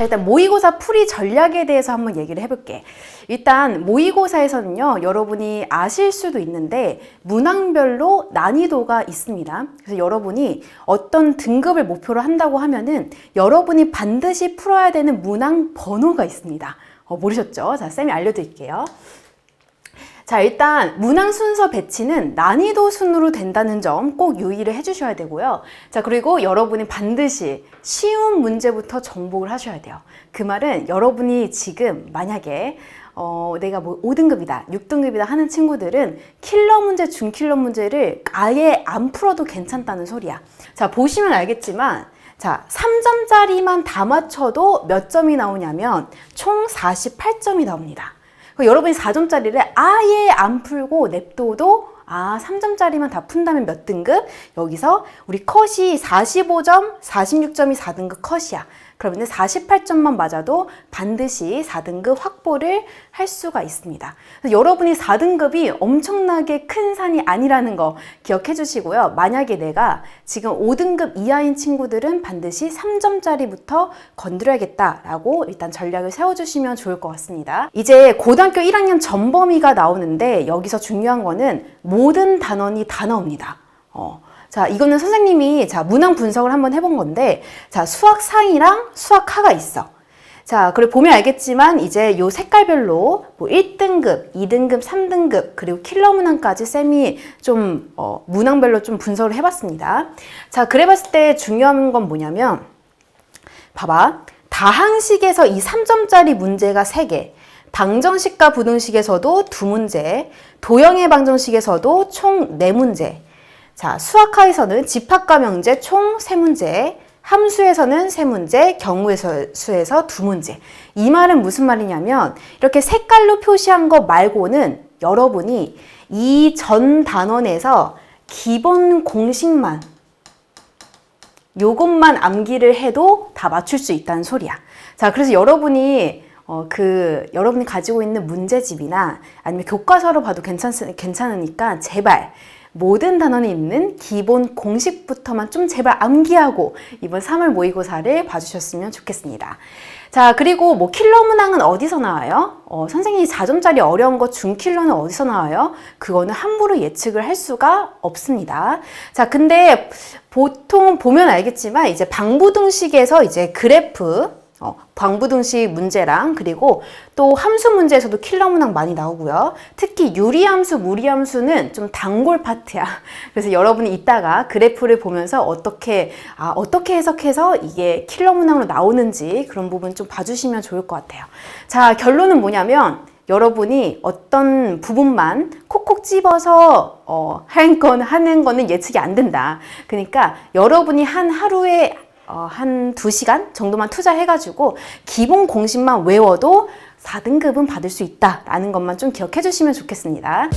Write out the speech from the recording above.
자, 일단 모의고사 풀이 전략에 대해서 한번 얘기를 해볼게. 일단 모의고사에서는요, 여러분이 아실 수도 있는데 문항별로 난이도가 있습니다. 그래서 여러분이 어떤 등급을 목표로 한다고 하면은 여러분이 반드시 풀어야 되는 문항 번호가 있습니다. 어, 모르셨죠? 자, 쌤이 알려드릴게요. 자, 일단 문항 순서 배치는 난이도 순으로 된다는 점 꼭 유의를 해주셔야 되고요. 자, 그리고 여러분이 반드시 쉬운 문제부터 정복을 하셔야 돼요. 그 말은 여러분이 지금 만약에 어, 내가 뭐 5등급이다, 6등급이다 하는 친구들은 킬러 문제, 중킬러 문제를 아예 안 풀어도 괜찮다는 소리야. 자, 보시면 알겠지만 자, 3점짜리만 다 맞춰도 몇 점이 나오냐면 총 48점이 나옵니다. 그 여러분이 4점짜리를 아예 안 풀고 냅둬도 아, 3점짜리만 다 푼다면 몇 등급? 여기서 우리 컷이 45점, 46점이 4등급 컷이야. 그러면 48점만 맞아도 반드시 4등급 확보를 할 수가 있습니다. 그래서 여러분이 4등급이 엄청나게 큰 산이 아니라는 거 기억해 주시고요. 만약에 내가 지금 5등급 이하인 친구들은 반드시 3점짜리부터 건드려야겠다라고 일단 전략을 세워주시면 좋을 것 같습니다. 이제 고등학교 1학년 전범위가 나오는데 여기서 중요한 거는 모든 단원이 다 나옵니다. 어. 자, 이거는 선생님이 자, 문항 분석을 한번 해본 건데, 자, 수학 상이랑 수학 하가 있어. 자, 그리고 보면 알겠지만, 이제 요 색깔별로 뭐 1등급, 2등급, 3등급, 그리고 킬러 문항까지 쌤이 좀, 어, 문항별로 좀 분석을 해봤습니다. 자, 그래 봤을 때 중요한 건 뭐냐면, 봐봐. 다항식에서 이 3점짜리 문제가 3개, 방정식과 부등식에서도 두 문제, 도형의 방정식에서도 총 4문제, 자, 수학하에서는 집합과 명제 총 3문제, 함수에서는 3문제, 경우에서 두 문제. 이 말은 무슨 말이냐면 이렇게 색깔로 표시한 거 말고는 여러분이 이 전 단원에서 기본 공식만 요것만 암기를 해도 다 맞출 수 있다는 소리야. 자, 그래서 여러분이 어, 그, 여러분이 가지고 있는 문제집이나 아니면 교과서로 봐도 괜찮, 괜찮으니까 제발 모든 단원에 있는 기본 공식부터만 좀 제발 암기하고 이번 3월 모의고사를 봐주셨으면 좋겠습니다. 자, 그리고 뭐 킬러 문항은 어디서 나와요? 어, 선생님이 4점짜리 어려운 거 중킬러는 어디서 나와요? 그거는 함부로 예측을 할 수가 없습니다. 자, 근데 보통 보면 알겠지만 이제 방부등식에서 이제 그래프 어, 방부등식 문제랑 그리고 또 함수 문제에서도 킬러 문항 많이 나오고요. 특히 유리함수, 무리함수는 좀 단골 파트야. 그래서 여러분이 이따가 그래프를 보면서 어떻게 아, 어떻게 해석해서 이게 킬러 문항으로 나오는지 그런 부분 좀 봐주시면 좋을 것 같아요. 자 결론은 뭐냐면 여러분이 어떤 부분만 콕콕 집어서 어, 할건 하는 거는 예측이 안 된다. 그러니까 여러분이 한 하루에 어, 한 2시간 정도만 투자해가지고 기본 공식만 외워도 4등급은 받을 수 있다라는 것만 좀 기억해 주시면 좋겠습니다.